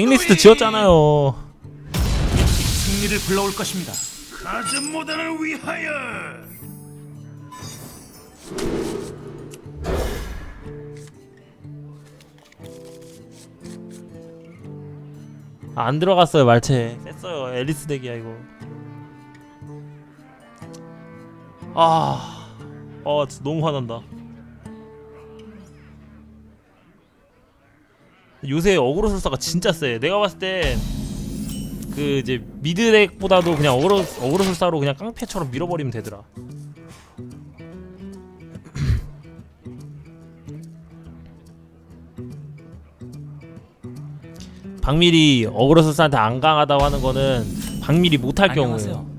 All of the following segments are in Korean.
쟁리스트 지었잖아요. 승리를 불러올 것입니다. 가슴 모단을 위하여 아, 안 들어갔어요 말체. 셌어요. 앨리스 덱이야 이거. 아, 어 진짜 너무 화난다. 요새 어그로 술사가 진짜 세. 내가 봤을 때그 이제 미드 덱보다도 그냥 어그로 어그로 술사로 그냥 깡패처럼 밀어버리면 되더라. 박밀이 어그로 술사한테 안 강하다고 하는 거는 박밀이 못할 경우예요.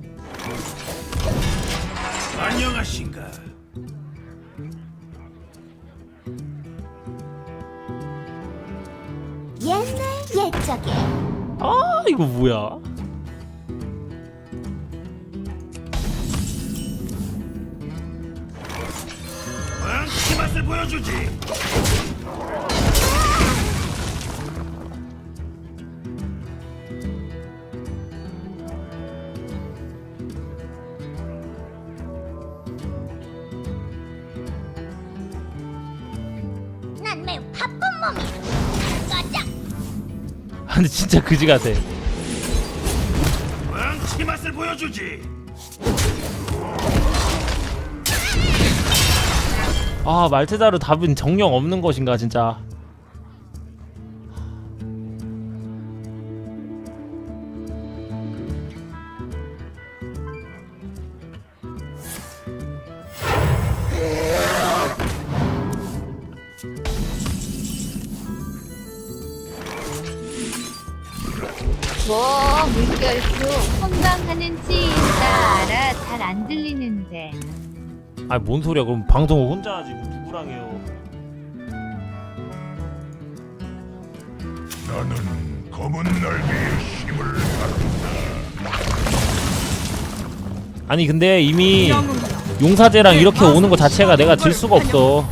이거 뭐야? 왕치 맛을 보여주지 난 매우 바쁜 몸이 가자 아, 근데 진짜 그지 같아. 보여주지 아 말테자르 답은 정령 없는 것인가 진짜. 아니 뭔 소리야? 그럼 방송을 혼자 하지 뭐 누구랑 해요? 나는 검은 날개의 힘을 아니 근데 이미 용사제랑 이렇게 오는 거 자체가 내가 질 수가 없어.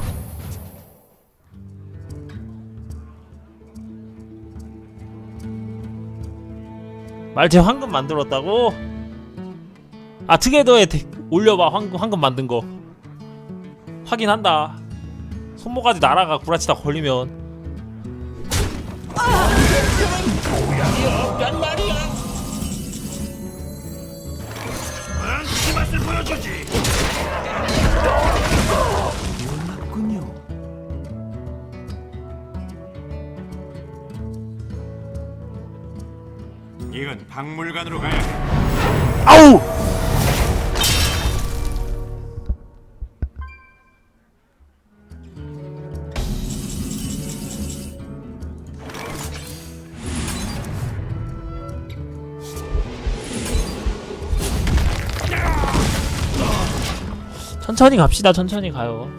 말체 황금 만들었다고? 아 트게더에 데- 올려봐 황금 황금 만든 거 확인한다. 손모가지 날아가 구라치다 걸리면 맛을 보여주지. 이건 박물관으로 가야 해 아우 천천히 갑시다 천천히 가요.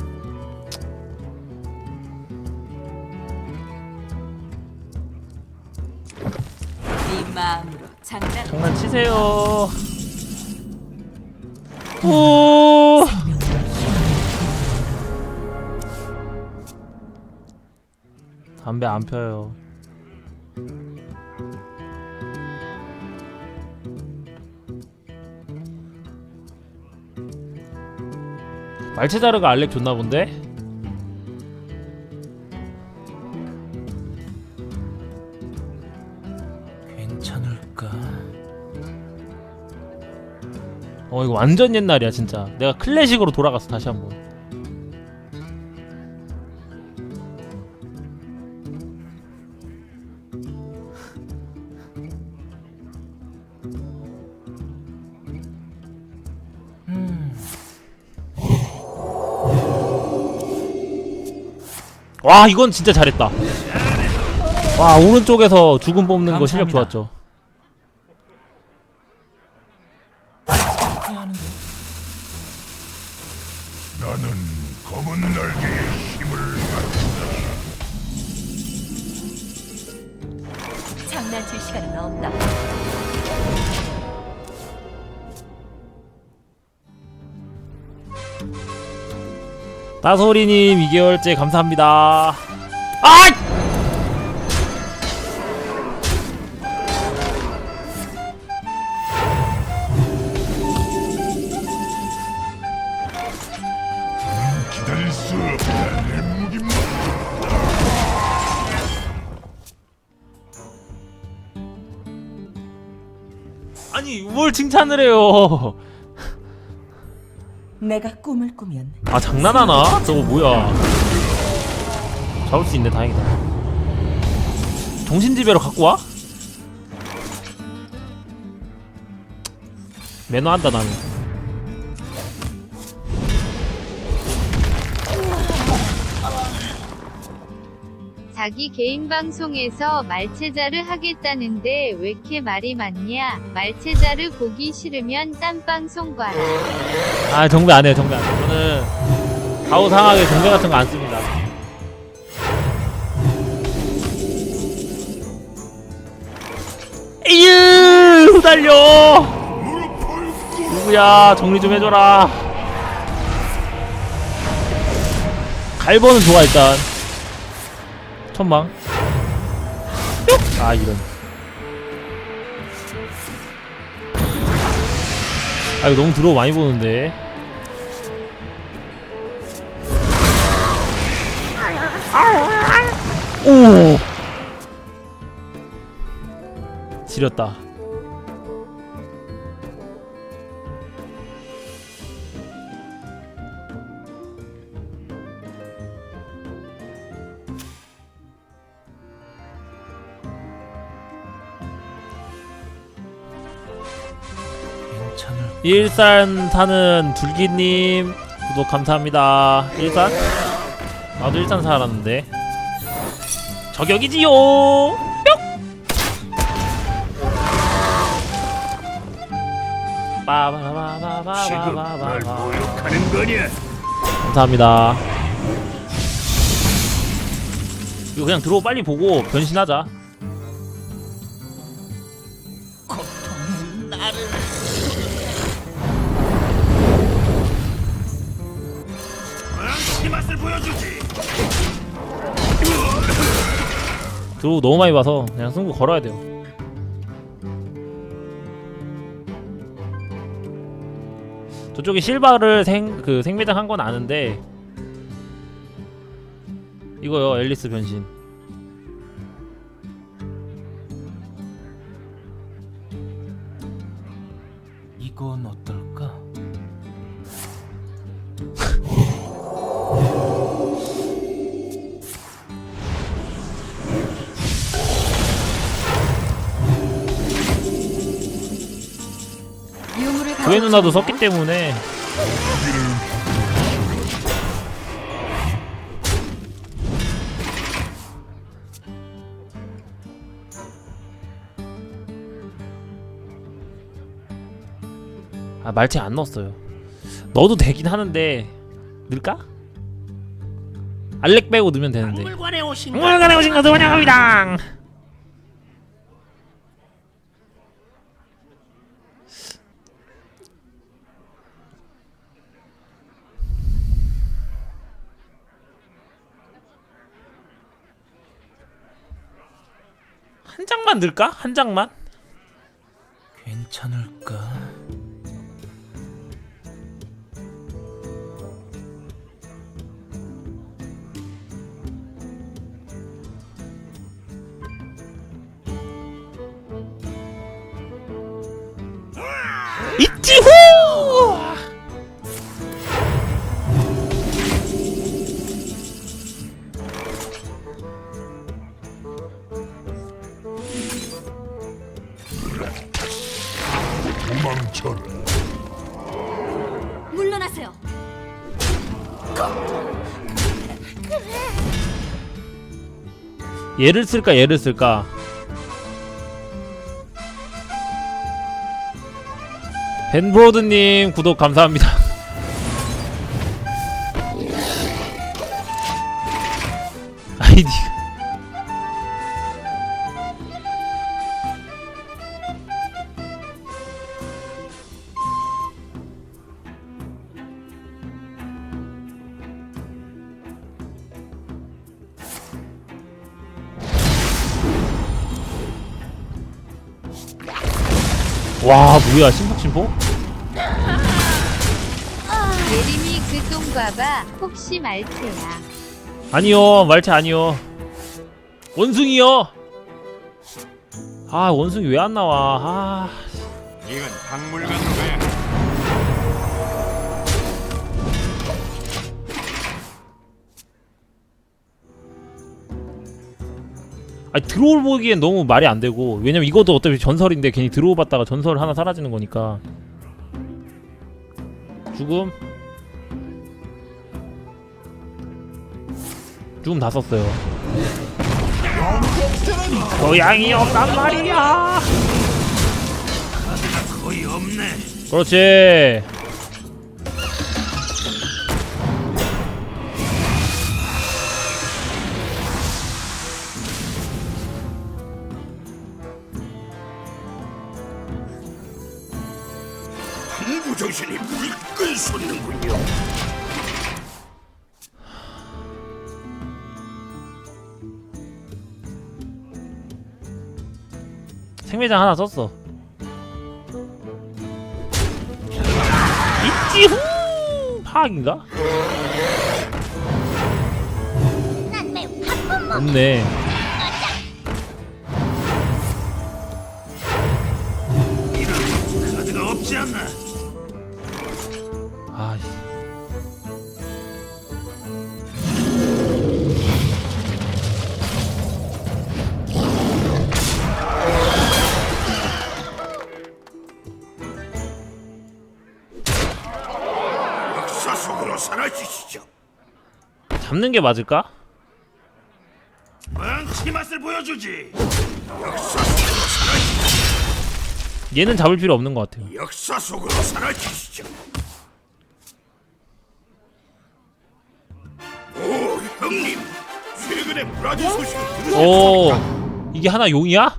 네 마음으로 장난 장난치세요. 오. 담배 안 펴요 말체자르가 알렉 줬나 본데? 괜찮을까? 어 이거 완전 옛날이야 진짜 내가 클래식으로 돌아갔어 다시 한번 와 이건 진짜 잘했다 와 오른쪽에서 죽음 뽑는 거 실력 감사합니다. 좋았죠 나는 검은 날개의 힘을 장난칠 시간은 없다. 따소리님 2개월째 감사합니다 아! 칭찬을 해요 내가 꿈을 꾸면 아 장난하나? 저거 뭐야 잡을 수 있네 다행이다 정신지배로 갖고 와? 매너한다 나는 자기 개인 방송에서 말체자를 하겠다는데 왜 이렇게 말이 많냐? 말체자를 보기 싫으면 딴 방송 봐라. 아 정배 안 해요 정배 안 해요. 저는 가오 상하게 정배 같은 거 안 씁니다. 에휴 후달려. 누구야? 정리 좀 해줘라. 갈버는 좋아 일단 뿅! 아 이런. 아 이거 너무 들어오 많이 보는데. 오! 지렸다 일산 사는 둘기님 구독 감사합니다 일산? 나도 일산 살았는데 저격이지요 뿅! 지금? 감사합니다 이거 그냥 들어오 빨리 보고 변신하자 들어오 너무 많이 봐서 그냥 승부 걸어야 돼요. 저쪽에 실바를 생 그 생매장 한 건 아는데 이거요 앨리스 변신 가져오지 누나도? 섰기 때문에 아 말체 안 넣었어요 넣어도 되긴 하는데 넣을까? 알렉 빼고 넣으면 되는데 박물관에 오신 것을 환영합니다 한 장만 넣을까? 한 장만? 괜찮을까? 있지호! 얘를 쓸까 얘를 쓸까? 벤브로드님 구독 감사합니다. 아이디 와 뭐야 심폭심폭? 예림이 그 똥 봐봐. 혹시 말체야. 아니요 말체 아니요 원숭이요 아 원숭이 왜 안 나와 아 이건 박물관으로 가야 아니 드로우 보기엔 너무 말이 안 되고 왜냐면 이것도 어차피 전설인데 괜히 드로우 봤다가 전설 하나 사라지는 거니까. 죽음? 죽음 다 썼어요. 고양이 없단 말이야. 그렇지 솟는군요. 생매장 하나 썼어 있지 후 파악인가? 난 매우 바쁜 몸. 없네 속으로 사라지시죠. 잡는 게 맞을까? 망치 맛을 보여주지. 역사 속으로 사라지. 얘는 잡을 필요 없는 것 같아요 역사 속으로 사라지시죠. 오 형님, 최근에 브라질 소식을 들으셨습니까? 오 이게 하나 용이야?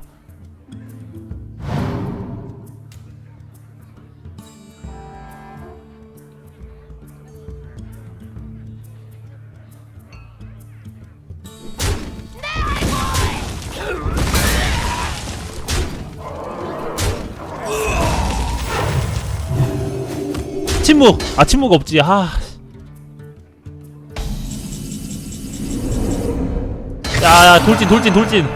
침묵! 아 침묵 없지 아 야야 돌진 돌진 돌진.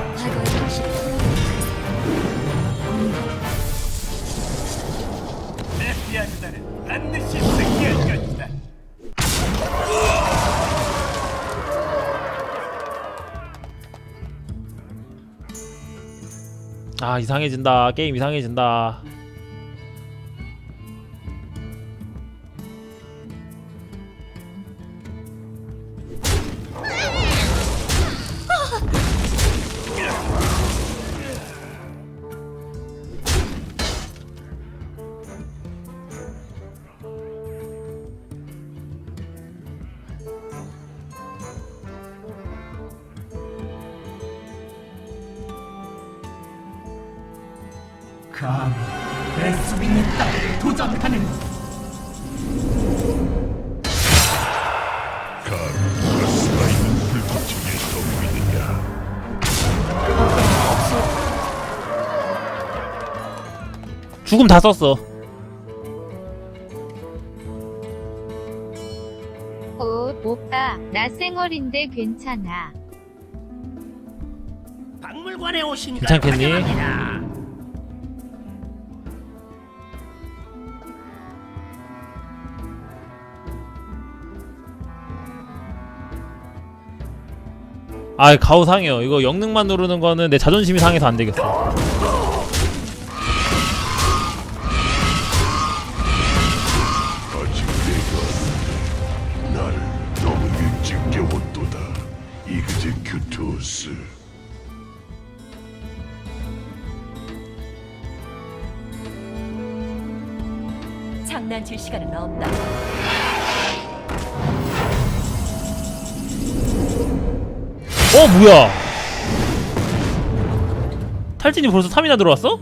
아 이상해진다 게임 이상해진다 감히 내 수빈의 딸을 도전하는 가스가 있는 불꽃층에 떠고 있느냐? 죽음 다 썼어 어, 오빠, 나 쌩얼인데 괜찮아. 박물관에 오신 걸 괜찮겠니? 환영합니다. 아 가오 상해요 이거 영능만 누르는 거는 내 자존심이 상해서 안 되겠어 아직 내가 나를 너무 일찍 깨웠도다. 이그제큐토스. 장난칠 시간은 없다. 어 뭐야 탈진이 벌써 3이나 들어왔어?